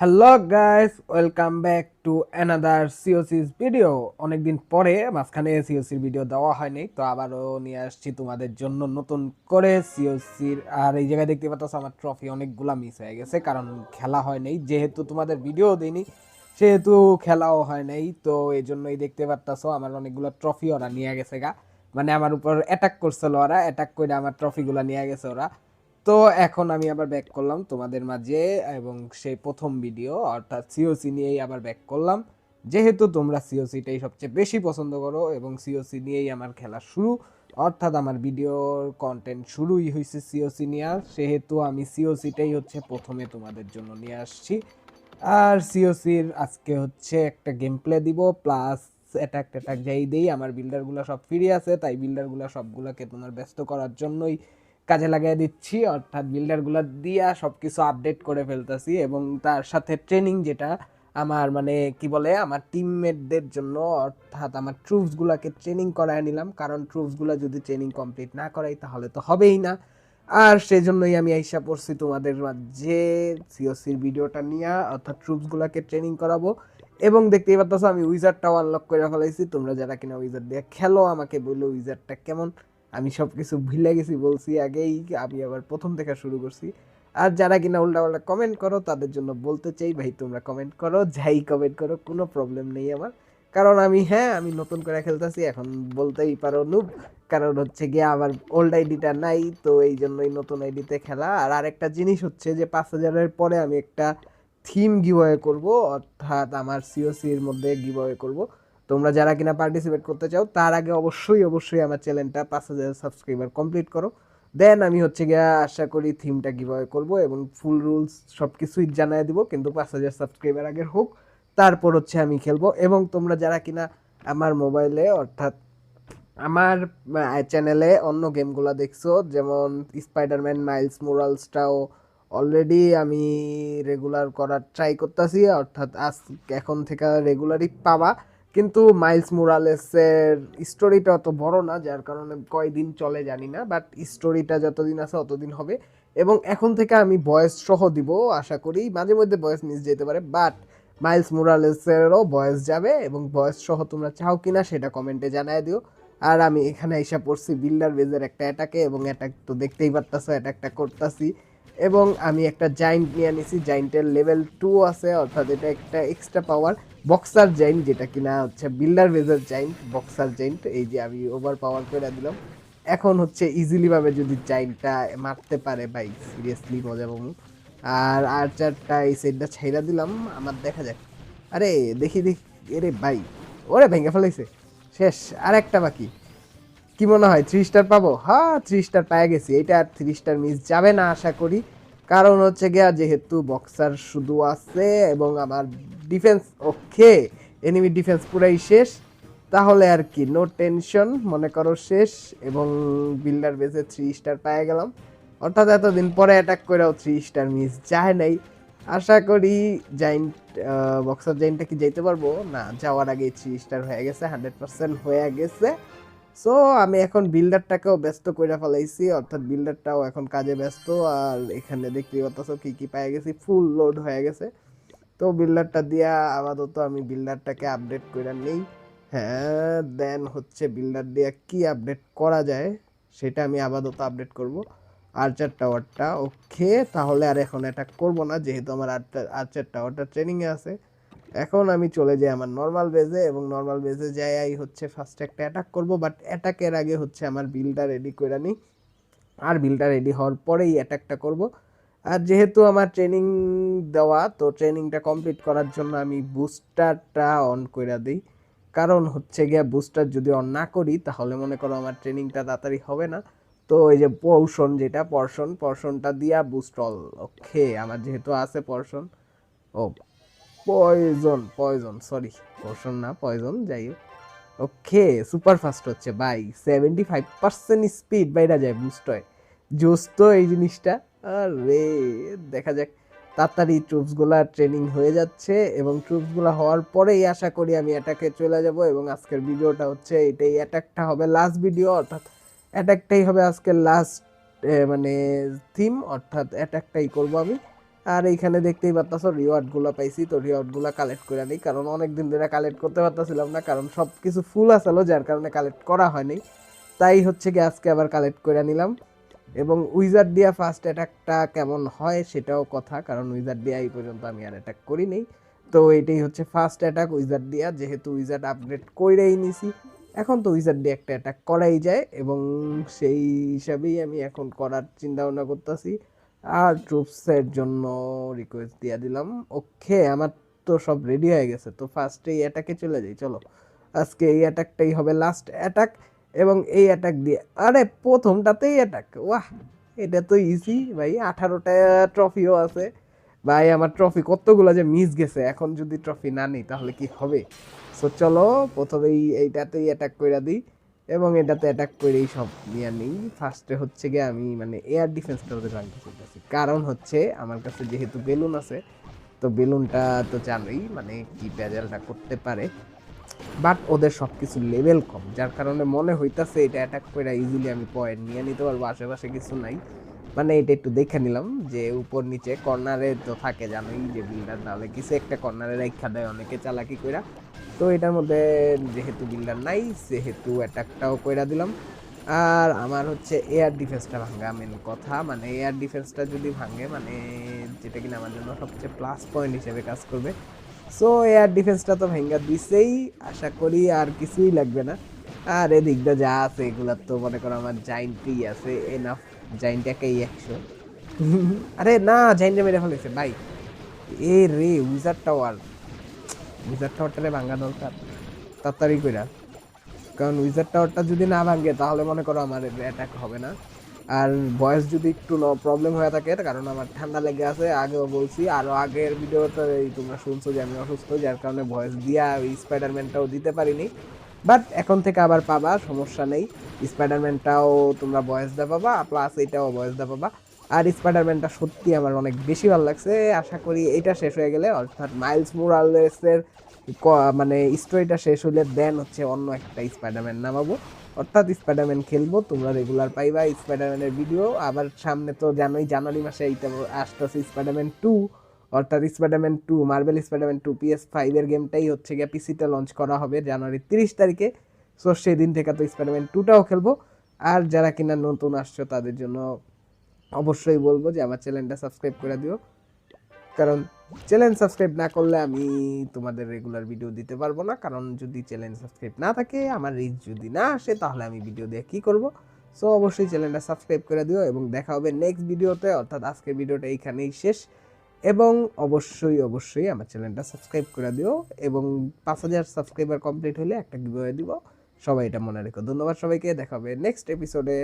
Hello guys welcome back to another সিওসিস video অনেকদিন পরে মাঝখানে সিওসির ভিডিও দেওয়া হয়নি, তো আবারও নিয়ে আসছি তোমাদের জন্য নতুন করে সিওসির আর এই জায়গায় দেখতে পাচ্ছ আমার ট্রফি অনেকগুলা মিস হয়ে গেছে, কারণ খেলা হয় নাই। যেহেতু তোমাদের ভিডিও দিইনি, সেহেতু খেলাও হয় নাই, তো এই জন্যই দেখতে পারতাছো আমার অনেকগুলো ট্রফি ওরা নিয়ে গেছে গা। মানে আমার উপর অ্যাটাক করছিল ওরা অ্যাটাক করে আমার ট্রফিগুলো নিয়ে গেছে ওরা। তো এখন আমি আবার ব্যাক করলাম তোমাদের মাঝে এবং সেই প্রথম ভিডিও অর্থাৎ সিওসি নিয়েই আবার ব্যাক করলাম। যেহেতু তোমরা সিওসিটাই সবচেয়ে বেশি পছন্দ করো এবং সিওসি নিয়েই আমার খেলা শুরু, অর্থাৎ আমার ভিডিওর কন্টেন্ট শুরুই হয়েছে সিওসি নিয়ে, সেহেতু আমি সিওসিটাই হচ্ছে প্রথমে তোমাদের জন্য নিয়ে আসছি। আর সিওসির আজকে হচ্ছে একটা গেম প্লে দিব প্লাস অ্যাটাক ট্যাটাক যাই দেই, আমার বিল্ডারগুলো সব ফ্রি আছে, তাই বিল্ডারগুলো সবগুলোকে তোমার ব্যস্ত করার জন্যই কাজে লাগিয়ে দিচ্ছি, অর্থাৎ বিল্ডারগুলো দিয়া সব কিছু আপডেট করে ফেলতেছি এবং তার সাথে ট্রেনিং যেটা আমার মানে কি বলে, আমার টিমমেটদের জন্য, অর্থাৎ আমার ট্রুপসগুলোকে ট্রেনিং করায় নিলাম। কারণ ট্রুপসগুলো যদি ট্রেনিং কমপ্লিট না করাই তাহলে তো হবেই না। আর সেই জন্যই আমি আইসা পড়ছি তোমাদের মাঝে সিওসির ভিডিওটা নিয়ে, অর্থাৎ ট্রুপসগুলোকে ট্রেনিং করাবো। এবং দেখতেই পাচ্ছ আমি উইজারটাও আনলক করে ফেলাইছি। তোমরা যারা কিনা উইজার দিয়ে খেলো, আমাকে বলল উইজারটা কেমন? আমি সব কিছু ভুলে গেছি, বলছি আগেই আমি আবার প্রথম থেকে শুরু করছি। আর যারা কিনা উল্টাপাল্টা কমেন্ট করো, তাদের জন্য বলতে চাই ভাই, তোমরা কমেন্ট করো, যাই কমেন্ট করো, কোনো প্রবলেম নেই আমার। কারণ আমি হ্যাঁ আমি নতুন করে খেলতেছি, এখন বলতেই পারো নুব কারণ হচ্ছে গিয়ে আমার ওল্ড আইডিটা নাই, তো এই জন্যই নতুন আইডিতে খেলা। আর আরেকটা জিনিস হচ্ছে যে, পাঁচ হাজারের পরে আমি একটা থিম গিভওয়ে করব, অর্থাৎ আমার সিওসির মধ্যে গিভওয়ে করব। তোমরা যারা কিনা পার্টিসিপেট করতে চাও, তার আগে অবশ্যই অবশ্যই আমার চ্যানেলটা পাঁচ হাজার সাবস্ক্রাইবার কমপ্লিট করো। দেন আমি হচ্ছে গিয়া আশা করি থিমটা কীভাবে করব এবং ফুল রুলস সব কিছুই জানাই দিব, কিন্তু পাঁচ হাজার সাবস্ক্রাইবার আগে হোক। তারপর হচ্ছে আমি খেলব এবং তোমরা যারা কিনা আমার মোবাইলে অর্থাৎ আমার চ্যানেলে অন্য গেমগুলো দেখছ, যেমন স্পাইডারম্যান মাইলস মোরালসটাও অলরেডি আমি রেগুলার করার ট্রাই করতেছি, অর্থাৎ আজ এখন থেকে রেগুলারই পাবা। কিন্তু মাইলস মোরালেসের স্টোরিটা অত বড় না, যার কারণে কয়দিন চলে জানি না বাট স্টোরিটা যতদিন আছে অতদিন হবে। এবং এখন থেকে আমি বয়েস সহ দিব, আশা করি মাঝে মধ্যে বয়েস মিস যেতে পারে বাট মাইলস মোরালেসেরও বয়েস যাবে এবং বয়েস সহ তোমরা চাও কি না সেটা কমেন্টে জানায় দিও। আর আমি এখানে এসে পড়ছি বিল্ডার বেজের একটা অ্যাটাকে এবং অ্যাটাক তো দেখতেই পারতাছো অ্যাটাকটা করতেছি। এবং আমি একটা জাইন্ট নিয়ে নিছি জাইন্টের লেভেল টু আছে, অর্থাৎ এটা একটা এক্সট্রা পাওয়ার বক্সার জাইন্ট যেটা কিনা হচ্ছে বিল্ডার বেজার জাইন্ট বক্সার জাইন্ট এই যে আমি ওভার পাওয়ার করে দিলাম। এখন হচ্ছে ইজিলিভাবে যদি জাইন্টটা মারতে পারে, ভাই সিরিয়াসলি মজা পাবো। আর আর্চারটা এই সাইডটা ছাইরা দিলাম, আমার দেখা যাক। আরে, দেখি দেখি, এরে ভাই, ওরে ভেঙে ফেলাইছে। শেষ আর একটা বাকি। কি মনে হয় থ্রি স্টার পাবো? হ্যাঁ থ্রি স্টার পায়ে গেছি। এটা আর থ্রি স্টার মিস যাবে না, আশা করি। কারণ হচ্ছে গিয়া যেহেতু বক্সার শুধু আছে এবং আমার ডিফেন্স ওকে এনিমি ডিফেন্স পুরাই শেষ, তাহলে আর কি নো টেনশন মনে করো শেষ এবং বিল্ডার বেসে থ্রি স্টার পেয়ে গেলাম। অর্থাৎ এতদিন পরে অ্যাটাক করেও থ্রি স্টার মিস যায় নাই। আশা করি জাইন্ট বক্সার জাইন্টটা কি যাইতে পারব? না, যাওয়ার আগে থ্রি স্টার হয়ে গেছে হান্ড্রেড পার্সেন্ট হয়ে গেছে। সো আমি এখন বিল্ডারটাকেও ব্যস্ত করে ফেলাইছি। অর্থাৎ বিল্ডারটাও এখন কাজে ব্যস্ত। আর এখানে দেখতেই পাচ্ছ কী কী পেয়ে গেছি? ফুল লোড হয়ে গেছে। তো বিল্ডারটা দিয়া আপাতত আমি বিল্ডারটাকে আপডেট করে নেই। হ্যাঁ দেন হচ্ছে বিল্ডার দিয়ে কি আপডেট করা যায়, সেটা আমি আপাতত আপডেট করব। আর্চার টাওয়ারটা ওকে তাহলে আর এখন এটা করব না। যেহেতু আমার আর্চার টাওয়ারটা ট্রেনিংয়ে আছে। এখন আমি চলে যাই আমার নর্মাল বেজে এবং নর্মাল বেজে যাই হচ্ছে ফার্স্ট একটা অ্যাটাক করব বাট অ্যাটাকের আগে হচ্ছে আমার বিলটা রেডি করে নিই আর বিলটা রেডি হওয়ার পরেই অ্যাটাকটা করব। আর যেহেতু আমার ট্রেনিং দেওয়া, তো ট্রেনিংটা কমপ্লিট করার জন্য আমি বুস্টারটা অন করে দিই। কারণ হচ্ছে গিয়া বুস্টার যদি অন না করি, তাহলে মনে করো আমার ট্রেনিংটা তাড়াতাড়ি হবে না। তো এই যে পৌষণ যেটা পর্ষণ পর্ষণটা দিয়া বুস্ট অল ওকে আমার যেহেতু আছে পর্ষণ ও পয়জন পয়জন সরি পোষণ না পয়জন যাই হোক। ওকে সুপার ফাস্ট হচ্ছে by seventy five percent speed বাইরা যায় হয়। জোস তো এই জিনিসটা, আরে, দেখা যাক। তাড়াতাড়ি ট্রুপসগুলা ট্রেনিং হয়ে যাচ্ছে এবং ট্রুপসগুলো হওয়ার পরেই আশা করি আমি অ্যাটাকে চলে যাব এবং আজকের ভিডিওটা হচ্ছে এটাই অ্যাটাকটা হবে লাস্ট ভিডিও অর্থাৎ অ্যাটাকটাই হবে আজকের লাস্ট মানে থিম অর্থাৎ অ্যাটাকটাই করব আমি। আর এইখানে দেখতেই পারতাছো রিওয়ার্ডগুলো পাইছি, তো রিওয়ার্ডগুলো কালেক্ট করে নিই, কারণ অনেক দিন ধরে কালেক্ট করতে পারতাছিলাম না, কারণ সব কিছু ফুল আসলো যার কারণে কালেক্ট করা হয়নি। তাই হচ্ছে কি আজকে আবার কালেক্ট করে নিলাম। এবং উইজার্ড দিয়া ফার্স্ট অ্যাটাকটা কেমন হয় সেটাও কথা, কারণ উইজার্ড দিয়া এই পর্যন্ত আমি আর অ্যাটাক করি নেই তো এটাই হচ্ছে ফার্স্ট অ্যাটাক উইজার্ড দিয়া, যেহেতু উইজার্ড আপগ্রেড করেই নিছি। এখন তো উইজার্ড দিয়ে একটা অ্যাটাক করাই যায়, এবং সেই হিসাবেই আমি এখন করার চিন্তা ভাবনা করতেছি। আর ট্রুপসের জন্য রিকোয়েস্ট দিয়ে দিলাম। ওকে, আমার তো সব রেডি হয়ে গেছে। তো ফার্স্টে এই অ্যাটাকে চলে যাই, চলো। আজকে এই অ্যাটাকটাই হবে লাস্ট অ্যাটাক এবং এই অ্যাটাক দিয়ে। আরে, প্রথমটাতেই অ্যাটাক ওয়াহ, এটা তো ইজি ভাই, আঠারোটা ট্রফিও আছে। ভাই, আমার ট্রফি কতগুলো যে মিস গেছে। এখন যদি ট্রফি না নিই, তাহলে কি হবে? সো চলো, প্রথমেই এইটাতেই অ্যাটাক করে দিই। এবং এটাতে অ্যাটাক করেই সব নিয়ে নিই। ফার্স্টে হচ্ছে গিয়ে আমি মানে এয়ার ডিফেন্সটা ওদের ভাঙতে চাইতেছি। কারণ হচ্ছে আমার কাছে যেহেতু বেলুন আছে, তো বেলুনটা তো জানোই মানে কি প্যাজেলটা করতে পারে। বাট ওদের সব কিছু লেভেল কম, যার কারণে মনে হইতাছে এটা অ্যাটাক করে ইজিলি আমি পয়েন্ট নিয়ে নিতে পারব, আশেপাশে কিছু নাই। মানে এটা একটু দেখে নিলাম যে উপর নিচে কর্নারে তো থাকে, জানোই যে বিল্ডার নাহলে কিছু একটা কর্নারে রেখা দেয়, অনেকে চালাকি কইরা। তো এটার মধ্যে যেহেতু বিল্ডার নাই, সেহেতু অ্যাটাকটাও কইরা দিলাম। আর আমার হচ্ছে এয়ার ডিফেন্সটা ভাঙা মেন কথা। মানে এয়ার ডিফেন্সটা যদি ভাঙে মানে যেটা কিনা আমার জন্য সবচেয়ে প্লাস পয়েন্ট হিসেবে কাজ করবে। সো এয়ার ডিফেন্সটা তো ভেঙ্গা দিছেই, আশা করি আর কিছুই লাগবে না। আর এদিকটা যা আছে, এগুলা তো মনে করো আমার জাইন্টই আছে এনাফ জাইন্ট একাই একশো। আরে না জাইন্টে মেরে ফেলেছে, ভাই। এ রে উইজার টাওয়ার উইজার টাওয়ারটারে ভাঙা দরকার, তাড়াতাড়ি কইরা। কারণ উইজার টাওয়ারটা যদি না ভাঙে, তাহলে মনে করো আমার অ্যাটাক হবে না। আর বয়স যদি একটু প্রবলেম হয়ে থাকে কারণ আমার ঠান্ডা লেগে আছে। আগেও বলছি আরও আগের ভিডিওতে এই তোমরা শুনছো যে আমি অসুস্থ, যার কারণে ভয়েস দিয়া ওই স্পাইডারম্যানটাও দিতে পারিনি। বাট এখন থেকে আবার পাবা, সমস্যা নেই। স্পাইডারম্যানটাও তোমরা ভয়েস দা পাবা প্লাস এইটাও ভয়েস দা পাবা। আর স্পাইডারম্যানটা সত্যি আমার অনেক বেশি ভালো লাগছে। আশা করি এইটা শেষ হয়ে গেলে, অর্থাৎ মাইলস মোরালেসের মানে স্টোরিটা শেষ হলে দেন হচ্ছে অন্য একটা স্পাইডারম্যান নামাবো। অর্থাৎ স্পাইডারম্যান খেলব, তোমরা রেগুলার পাইবা স্পাইডারম্যানের ভিডিও আবার সামনে তো জানোই, জানুয়ারি মাসে এইটা আসতেছে স্পাইডারম্যান টু অর্থাৎ Spiderman two Marvel Spiderman two PS ফাইভের গেমটাই হচ্ছে গিয়ে পিসিতে লঞ্চ করা হবে জানুয়ারি তিরিশ তারিখে। সো সেদিন থেকে তো স্পাইডারম্যান টুটাও খেলব। আর যারা কিনা নতুন আসছো, তাদের জন্য অবশ্যই বলব যে আমার চ্যানেলটা সাবস্ক্রাইব করে দিও। কারণ চ্যানেল সাবস্ক্রাইব না করলে আমি তোমাদের রেগুলার ভিডিও দিতে পারব না। কারণ যদি চ্যানেল সাবস্ক্রাইব না থাকে, আমার রিচ যদি না আসে, তাহলে আমি ভিডিও দিয়ে কী করব? সো অবশ্যই চ্যানেলটা সাবস্ক্রাইব করে দিও এবং দেখা হবে নেক্সট ভিডিওতে অর্থাৎ আজকের ভিডিওটা এইখানেই শেষ। এবং অবশ্যই অবশ্যই আমার চ্যানেলটা সাবস্ক্রাইব করে দিও এবং পাঁচ হাজার সাবস্ক্রাইবার কমপ্লিট হলে একটা গিভওয়ে দিব। সবাই এটা মনে রেখো। ধন্যবাদ সবাইকে। দেখা হবে নেক্সট এপিসোডে